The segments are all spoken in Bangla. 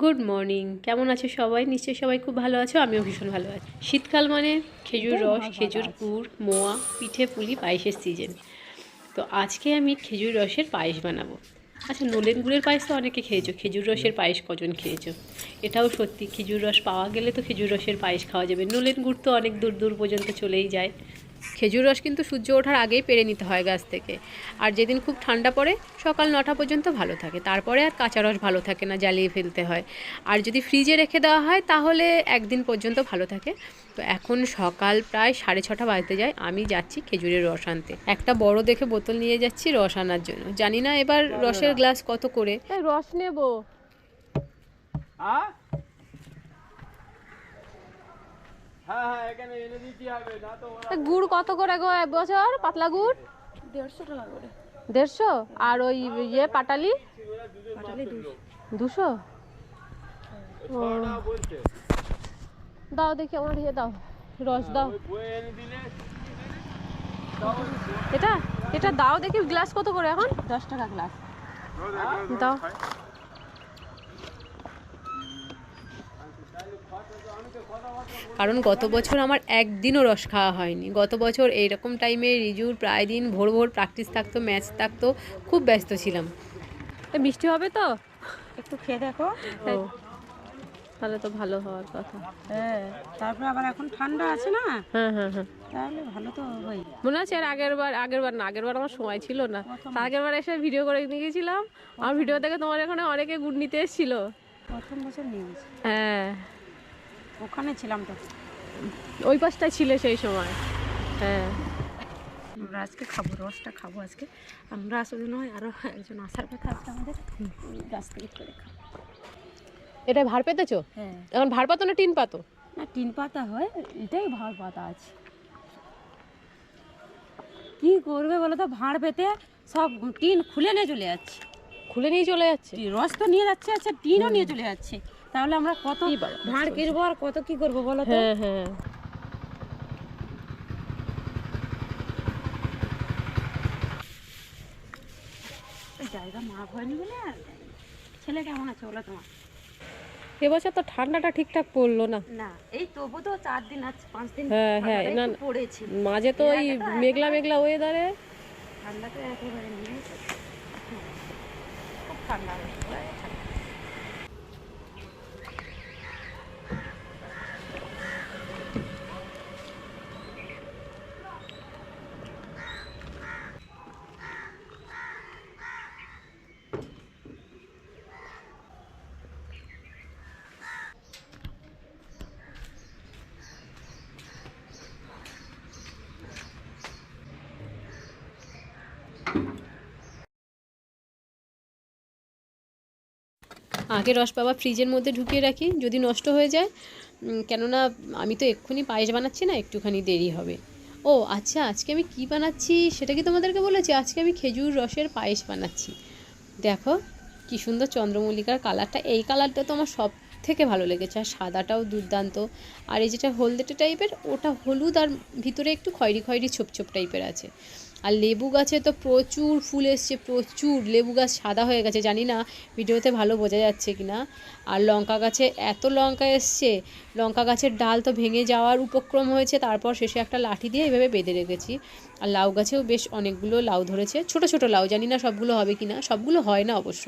গুড মর্নিং কেমন আছো সবাই? নিশ্চয়ই সবাই খুব ভালো আছো আমিও ভীষণ ভালো আছি। শীতকাল মানে খেজুর রস খেজুর গুড় মোয়া পিঠে পুলি পায়েসের সিজন। তো আজকে আমি খেজুর রসের পায়েস বানাবো। আচ্ছা নলেন গুড়ের পায়েস তো অনেকে খেয়েছো। খেজুর রসের পায়েস কজন খেয়েছো? এটাও সত্যি খেজুর রস পাওয়া গেলে তো খেজুর রসের পায়েস খাওয়া যাবে। নলেন গুড় তো অনেক দূর দূর পর্যন্ত চলেই যায়। খেজুর রস কিন্তু সূর্য ওঠার আগেই পেরে নিতে হয় গাছ থেকে। আর যেদিন খুব ঠান্ডা পড়ে সকাল নটা পর্যন্ত ভালো থাকে। তারপরে আর কাঁচা রস ভালো থাকে না জ্বালিয়ে ফেলতে হয়। আর যদি ফ্রিজে রেখে দেওয়া হয় তাহলে একদিন পর্যন্ত ভালো থাকে। তো এখন সকাল প্রায় সাড়ে ছটা বাজতে যায় আমি যাচ্ছি খেজুরের রস আনতে। একটা বড় দেখে বোতল নিয়ে যাচ্ছি রস আনার জন্য। জানি না এবার রসের গ্লাস কত করে। রস নেব। হ্যাঁ গুড় কত করে গো? এক বছর পাতলা গুড়? দেড়শো টাকা করে। দেড়শো? আর ওই ইয়ে পাটালি? দুশো? দাও দেখি আমার ইয়ে দাও রস দাও। এটা? এটা দাও দেখি গ্লাস কত করে এখন? দশ টাকা গ্লাস। দাও কারণ গত বছর আমার একদিনও রস খাওয়া হয়নি। গত বছর এইরকম টাইমে রিজুর প্রায় দিন ভোর ভোর প্র্যাকটিস থাকতো ম্যাচ থাকতো খুব ব্যস্ত ছিলাম। এ মিষ্টি হবে তো? একটু খেয়ে দেখো। তাহলে তো ভালো হওয়ার কথা। হ্যাঁ তারপরে আবার এখন ঠান্ডা আছে না? হ্যাঁ হ্যাঁ হ্যাঁ। তাহলে ভালো তো হবেই। মনে আছে আর আগের বার আগের বার না আগের বার আমার সময় ছিল না। তার আগের বার এসে ভিডিও করে নিয়ে গেছিলাম। আমার ভিডিও দেখে তোমার এখানে অনেকে গুড় নিতে এসেছিল। প্রথম বছর নিয়ে হ্যাঁ। ওখানে ছিলাম তো। ওই পাশটায় ছিলে সেই সময়। হ্যাঁ। আমরা আজকে খাব রসটা খাব আজকে। আমরা আসলে নয় আরও একজন আসার কথা আছে আমাদের। গাছ থেকে করে খাব এটা ভার পেতেছো? হ্যাঁ। এখন ভার পাতো না টিন পাতো? না টিন পাতা হয় এটাই ভাড় পাতা আছে। কি করবে বলো তো ভাঁড় পেতে সব টিন খুলে নিয়ে চলে যাচ্ছে। খুলে নিয়ে চলে যাচ্ছে? রস তো নিয়ে যাচ্ছে আচ্ছা টিনও নিয়ে চলে যাচ্ছে। তাহলে আমরা কত ভাঁড় কিনবো আর কত কি করব বলো তো? হ্যাঁ হ্যাঁ। জায়গা মাপ হয়নি বলে আর ছেলে কেমন আছে বলো তোমার এবছর তো ঠান্ডাটা ঠিকঠাক পড়ল না। না এই তবু তো চার দিন পাঁচ দিন হ্যাঁ, হ্যাঁ, না, পড়েছে। মাঝে তো ওই মেঘলা মেঘলা ওয়েদারে ঠান্ডাটা একেবারে নেই। খুব ঠান্ডা আগে রস বাবা ফ্রিজের মধ্যে ঢুকিয়ে রাখি, যদি নষ্ট হয়ে যায়। কেননা আমি তো এক্ষুনি পায়েস বানাচ্ছি না, একটুখানি দেরি হবে। ও আচ্ছা আজকে আমি কি বানাচ্ছি সেটা কি তোমাদেরকে বলেছি? আজকে আমি খেজুর রসের পায়েস বানাচ্ছি। দেখো, কি সুন্দর চন্দ্রমল্লিকার কালারটা। এই কালারটা তো আমার সব থেকে ভালো লেগেছে। আর সাদাটাও দুর্দান্ত। আর এই যেটা হলদেটে টাইপের ওটা হলুদ আর ভিতরে একটু খয়রি খয়রি ছোপ ছোপ টাইপের আছে। আর লেবু গাছে তো প্রচুর ফুল এসছে, প্রচুর। লেবু গাছ সাদা হয়ে গেছে, জানি না, ভিডিওতে ভালো বোঝা যাচ্ছে কি না। আর লঙ্কা গাছে এত লঙ্কা এসছে, লঙ্কা গাছের ডাল তো ভেঙে যাওয়ার উপক্রম হয়েছে, তারপর শেষে একটা লাঠি দিয়ে এভাবে বেঁধে রেখেছি। আর লাউ গাছেও বেশ অনেকগুলো লাউ ধরেছে, ছোট ছোট লাউ, জানি না সবগুলো হবে কি না, সবগুলো হয় না অবশ্য।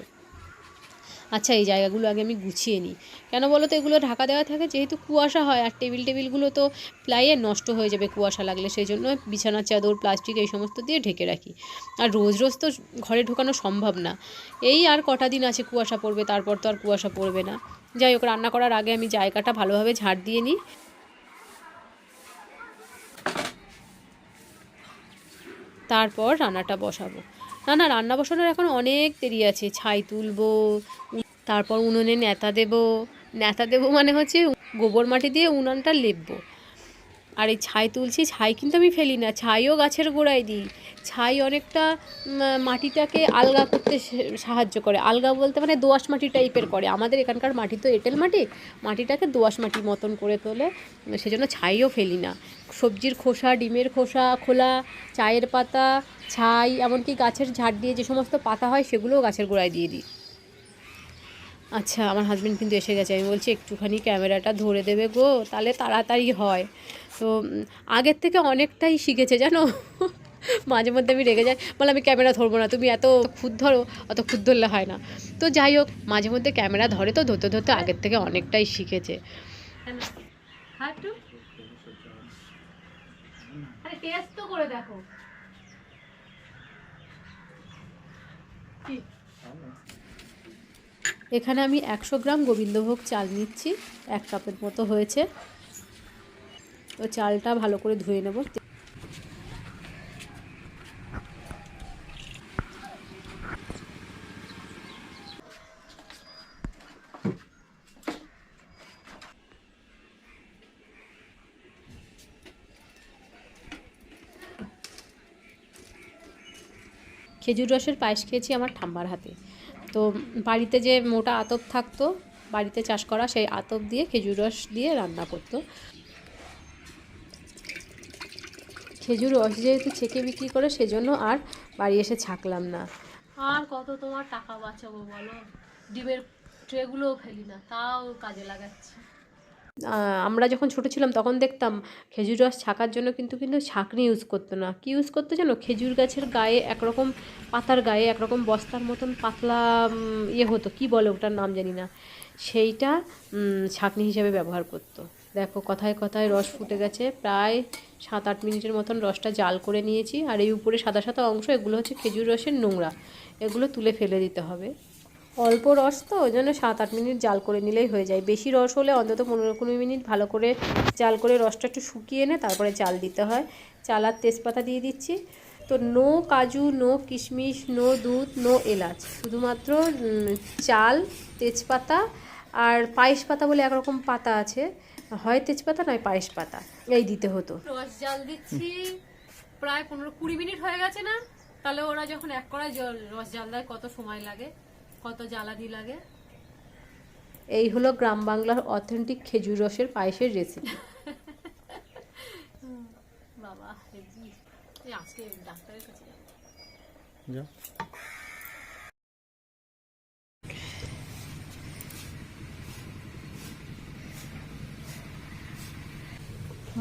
আচ্ছা এই জায়গাগুলো আগে আমি গুছিয়ে নিই। কেন বলো তো, এগুলো ঢাকা দেওয়া থাকে, যেহেতু কুয়াশা হয়, আর টেবিল টেবিলগুলো তো প্লাইয়ে নষ্ট হয়ে যাবে কুয়াশা লাগলে, সেই জন্য বিছানার চাদর, প্লাস্টিক, এই সমস্ত দিয়ে ঢেকে রাখি। আর রোজ রোজ তো ঘরে ঢোকানো সম্ভব না। এই আর কটা দিন আছে কুয়াশা পড়বে, তারপর তো আর কুয়াশা পড়বে না। যাই হোক, রান্না করার আগে আমি জায়গাটা ভালোভাবে ঝাড় দিয়ে নিই। তারপর রান্নাটা বসাবো। না না, রান্না বসানোর এখন অনেক দেরি আছে। ছাই তুলবো, তারপর উনুনে নেতা দেব। নেতা দেব মানে হচ্ছে গোবর মাটি দিয়ে উনানটা লেপবো। আর এই ছাই তুলছি, ছাই কিন্তু আমি ফেলি না, ছাইও গাছের গোড়ায় দিই। ছাই অনেকটা মাটিটাকে আলগা করতে সাহায্য করে। আলগা বলতে মানে দোআঁশ মাটি টাইপের করে। আমাদের এখানকার মাটি তো এঁটেল মাটি, মাটিটাকে দোআঁশ মাটি মতন করে তোলে, সেজন্য ছাইও ফেলি না। সবজির খোসা, ডিমের খোসা, খোলা, চায়ের পাতা, ছাই, এমনকি গাছের ঝাড় দিয়ে যে সমস্ত পাতা হয়, সেগুলোও গাছের গোড়ায় দিয়ে দিই। আচ্ছা আমার হাজব্যান্ড কিন্তু এসে গেছে। আমি বলছি, একটুখানি ক্যামেরাটা ধরে দেবে গো, তাহলে তাড়াতাড়ি হয়। তো আগের থেকে অনেকটাই শিখেছে, জানো? মাঝে মধ্যে আমি রেগে যাই বলে আমি ক্যামেরা ধরবো না, তুমি এত খুদ ধরো, অত খুদ ধরলে হয় না। তো যাই হোক, মাঝে মধ্যে ক্যামেরা ধরে তো, ধরতে ধরতে আগের থেকে অনেকটাই শিখেছে। দেখো। এখানে আমি একশো গ্রাম গোবিন্দভোগ চাল নিচ্ছি, এক কাপের মতো হয়েছে। তো চালটা ভালো করে ধুয়ে নেব। খেজুর রসের পায়েস খেয়েছি আমার ঠাম্মার হাতে। তো বাড়িতে যে মোটা আতপ থাকতো, বাড়িতে চাষ করা সেই আতপ দিয়ে খেজুর রস দিয়ে রান্না করতো। খেজুর রস যেহেতু ছেঁকে বিক্রি করে, সেজন্য আর বাড়ি এসে ছাকলাম না। আর কত তোমার টাকা বাঁচাবো বলো? ডিমের ট্রেগুলোও ফেলি না, তাও কাজে লাগাচ্ছি। আমরা যখন ছোট ছিলাম তখন দেখতাম খেজুর রস ছাকার জন্য কিন্তু কিন্তু ছাঁকনি ইউজ করতো না। কি ইউজ করতো জানো? খেজুর গাছের গায়ে একরকম পাতার গায়ে একরকম বস্তার মতন পাতলা ইয়ে হতো। কি বলে ওটার নাম জানি না। সেইটা ছাঁকনি হিসেবে ব্যবহার করতো। দেখো কথায় কথায় রস ফুটে গেছে। প্রায় সাত আট মিনিটের মতন রসটা জাল করে নিয়েছি। আর এই উপরে সাদা সাদা অংশ, এগুলো হচ্ছে খেজুর রসের নোংরা। এগুলো তুলে ফেলে দিতে হবে। অল্প রস তো, ওই জন্য সাত আট মিনিট জাল করে নিলেই হয়ে যায়। বেশি রস হলে অন্তত পনেরো কুড়ি মিনিট ভালো করে জাল করে রসটা একটু শুকিয়ে এনে তারপরে চাল দিতে হয়। চাল আর তেজপাতা দিয়ে দিচ্ছি। তো নো কাজু, নো কিশমিশ, নো দুধ, নো এলাচ। শুধুমাত্র চাল, তেজপাতা আর পায়েস পাতা বলে একরকম পাতা আছে। হয় তেজপাতা, নয় পায়েস পাতা। এই দিতে হতো। রস জাল দিচ্ছি। প্রায় পনেরো কুড়ি মিনিট হয়ে গেছে না? তাহলে ওরা যখন এক জল, রস জাল দেয়, কত সময় লাগে? কত জ্বালানি লাগে? এই হলো গ্রাম বাংলার অথেন্টিক খেজুর রসের পায়েসের রেসিপি বাবা আজকে ডাক্তারের কাছে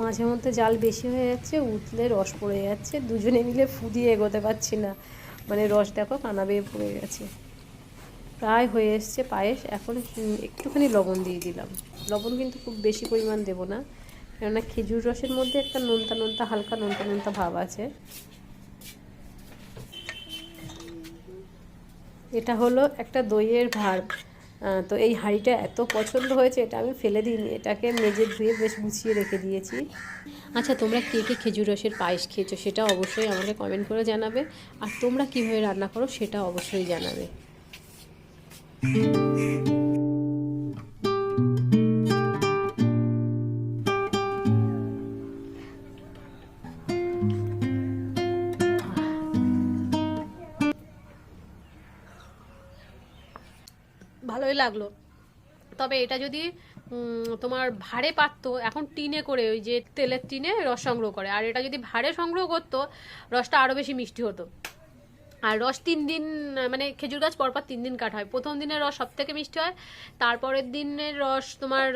মাঝে মধ্যে জাল বেশি হয়ে যাচ্ছে উতলে রস পড়ে যাচ্ছে দুজনে মিলে ফু দিয়ে এগোতে পারছি না। মানে রস দেখো কানা বেয়ে পড়ে গেছে। প্রায় হয়ে এসছে পায়েস। এখন একটুখানি লবণ দিয়ে দিলাম। লবণ কিন্তু খুব বেশি পরিমাণ দেব না, কেননা খেজুর রসের মধ্যে একটা নোনতা নোনতা, হালকা নোনতা নোনতা ভাব আছে। এটা হলো একটা দইয়ের ভার। তো এই হাঁড়িটা এত পছন্দ হয়েছে, এটা আমি ফেলে দিইনি। এটাকে মেজে ধুয়ে বেশ গুছিয়ে রেখে দিয়েছি। আচ্ছা তোমরা কে কে খেজুর রসের পায়েস খেয়েছো সেটা অবশ্যই আমাকে কমেন্ট করে জানাবে। আর তোমরা কীভাবে রান্না করো সেটা অবশ্যই জানাবে। ভালোই লাগল। তবে এটা যদি তোমার ভাড়ে পারতো এখন টিনে করে ওই যে তেলের টিনে রস সংগ্রহ করে। আর এটা যদি ভাড়ে সংগ্রহ করতো, রসটা আরও বেশি মিষ্টি হতো। আর রস তিন দিন মানে খেজুর গাছ পরপর তিন দিন কাটা হয়। প্রথম দিনের রস সব থেকে মিষ্টি হয়, তারপরের দিনের রস তোমার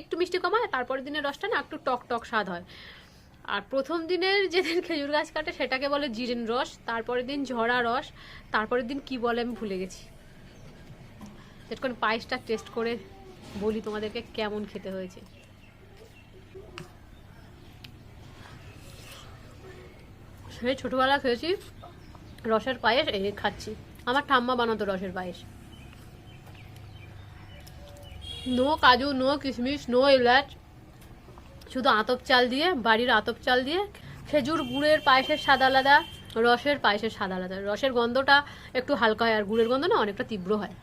একটু মিষ্টি কম হয়, তারপরের দিনের রসটা না একটু টক টক স্বাদ হয়। আর প্রথম দিনের যেদিন খেজুর গাছ কাটে সেটাকে বলে জিরেন রস, তারপরের দিন ঝরা রস, তারপরের দিন কি বলে আমি ভুলে গেছি। এরকম পায়েসটা টেস্ট করে বলি তোমাদেরকে কেমন খেতে হয়েছে। সেই ছোটোবেলা খেয়েছি রসের পায়েস, এই খাচ্ছি। আমার ঠাম্মা বানাতো রসের পায়েস। নো কাজু, নো কিশমিশ, নো এলাচ, শুধু আতপ চাল দিয়ে, বাড়ির আতপ চাল দিয়ে, খেজুর গুড়ের পায়েসের স্বাদ আলাদা, রসের পায়েসের স্বাদ আলাদা। রসের গন্ধটা একটু হালকা হয়, আর গুড়ের গন্ধ না অনেকটা তীব্র হয়।